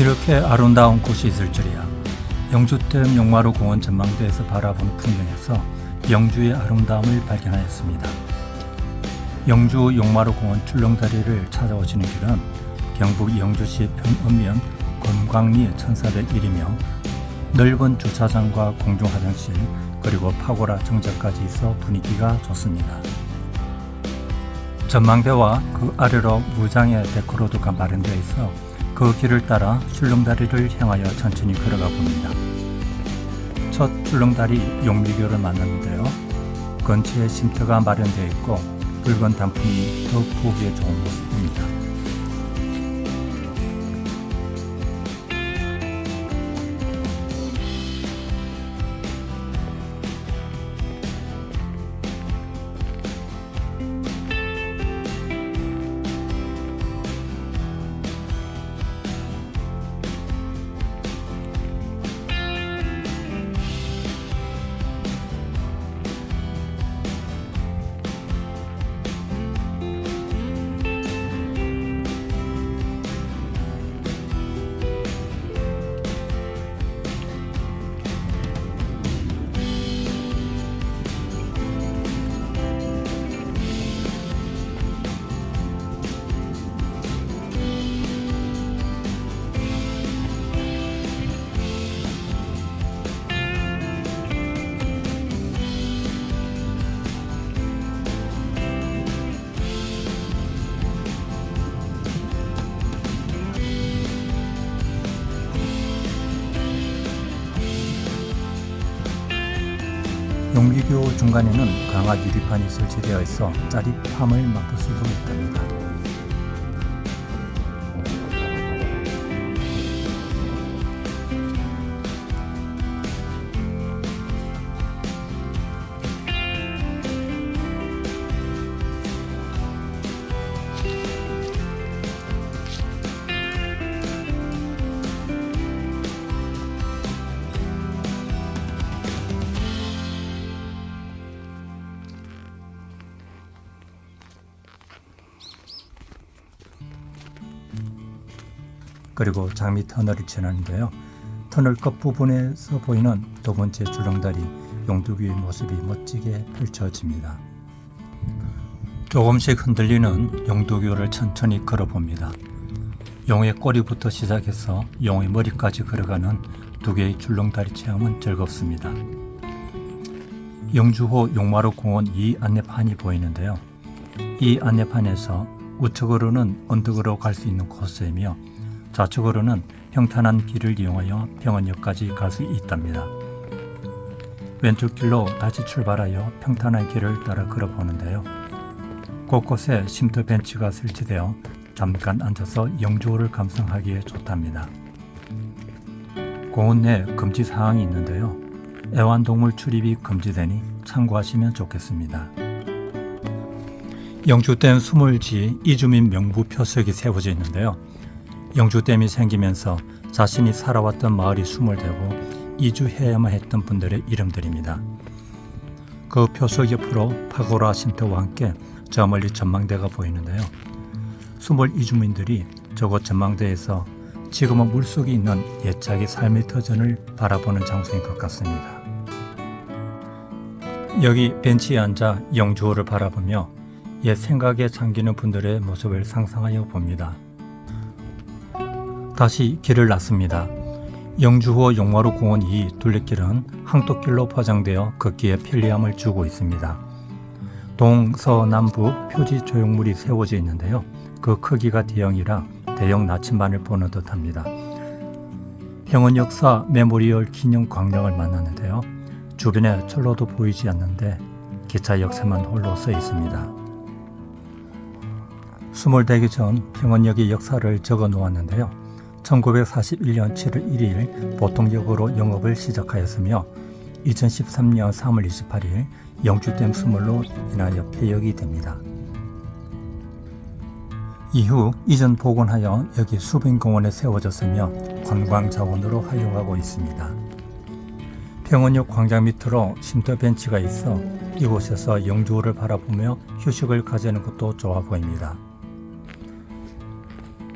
이렇게 아름다운 곳이 있을 줄이야. 영주댐 용마루 공원 전망대에서 바라보는 풍경에서 영주의 아름다움을 발견하였습니다. 영주 용마루 공원 출렁다리를 찾아오시는 길은 경북 영주시 평읍면 건광리 1401이며 넓은 주차장과 공중 화장실 그리고 파고라 정자까지 있어 분위기가 좋습니다. 전망대와 그 아래로 무장의 데크로드가 마련되어 있어 그 길을 따라 출렁다리를 향하여 천천히 걸어가 봅니다. 첫 출렁다리 용미교를 만났는데요. 근처에 쉼터가 마련되어 있고 붉은 단풍이 더욱 보기에 좋은 모습입니다. 용미교 중간에는 강화 유리판이 설치되어 있어 짜릿함을 맛볼 수도 있답니다. 그리고 장미 터널을 지나는데요. 터널 끝부분에서 보이는 두 번째 줄렁다리 용두기의 모습이 멋지게 펼쳐집니다. 조금씩 흔들리는 용두교를 천천히 걸어봅니다. 용의 꼬리부터 시작해서 용의 머리까지 걸어가는 두 개의 줄렁다리 체험은 즐겁습니다. 영주호 용마루 공원 이 안내판이 보이는데요. 이 안내판에서 우측으로는 언덕으로 갈 수 있는 코스이며 좌측으로는 평탄한 길을 이용하여 병원역까지 갈 수 있답니다. 왼쪽 길로 다시 출발하여 평탄한 길을 따라 걸어보는데요. 곳곳에 쉼터 벤치가 설치되어 잠깐 앉아서 영주호를 감상하기에 좋답니다. 공원 내 금지 사항이 있는데요. 애완동물 출입이 금지되니 참고하시면 좋겠습니다. 영주댐 수몰지 이주민 명부 표석이 세워져 있는데요. 영주댐이 생기면서 자신이 살아왔던 마을이 수몰되고 이주해야만 했던 분들의 이름들입니다. 그 표석 옆으로 파고라 쉼터와 함께 저 멀리 전망대가 보이는데요. 수몰 이주민들이 저곳 전망대에서 지금은 물속에 있는 옛적의 삶의 터전을 바라보는 장소인 것 같습니다. 여기 벤치에 앉아 영주호를 바라보며 옛 생각에 잠기는 분들의 모습을 상상하여 봅니다. 다시 길을 났습니다. 영주호 용마루 공원 이 둘레길은 항토길로 포장되어 걷기에 편리함을 주고 있습니다. 동서남북 표지 조형물이 세워져 있는데요. 그 크기가 대형이라 대형 나침반을 보는 듯합니다. 평원 역사 메모리얼 기념 광장을 만났는데요. 주변에 철로도 보이지 않는데 기차 역사만 홀로 써 있습니다. 수몰되기 전 평원역의 역사를 적어 놓았는데요. 1941년 7월 1일 보통역으로 영업을 시작하였으며 2013년 3월 28일 영주댐 수몰로 인하여 폐역이 됩니다. 이후 이전 복원하여 여기 수변공원에 세워졌으며 관광 자원으로 활용하고 있습니다. 평원역 광장 밑으로 쉼터 벤치가 있어 이곳에서 영주호를 바라보며 휴식을 가지는 것도 좋아 보입니다.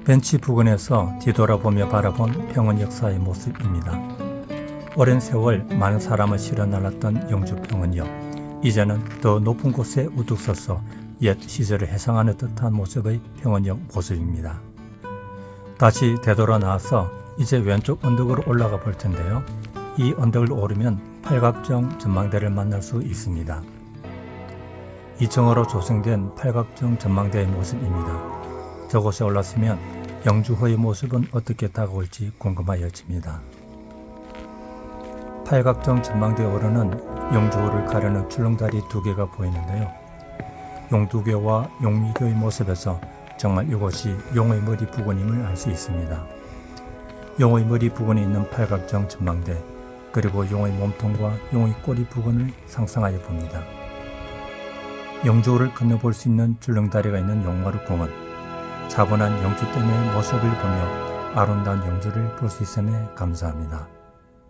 벤치 부근에서 뒤돌아보며 바라본 평원 역사의 모습입니다. 오랜 세월 많은 사람을 실어 날랐던 영주 평원역. 이제는 더 높은 곳에 우뚝 서서 옛 시절을 해상하는 듯한 모습의 평원역 모습입니다. 다시 되돌아 나와서 이제 왼쪽 언덕으로 올라가 볼 텐데요. 이 언덕을 오르면 팔각정 전망대를 만날 수 있습니다. 2층으로 조성된 팔각정 전망대의 모습입니다. 저곳에 올랐으면 영주호의 모습은 어떻게 다가올지 궁금하여집니다. 팔각정 전망대에 오르는 영주호를 가르는 출렁다리 두 개가 보이는데요. 용두교와 용미교의 모습에서 정말 이곳이 용의 머리 부근임을 알 수 있습니다. 용의 머리 부근에 있는 팔각정 전망대 그리고 용의 몸통과 용의 꼬리 부근을 상상하여 봅니다. 영주호를 건너볼 수 있는 줄렁다리가 있는 용마루 공원 차분한 영주 댐의 모습을 보며 아름다운 영주를 볼 수 있음에 감사합니다.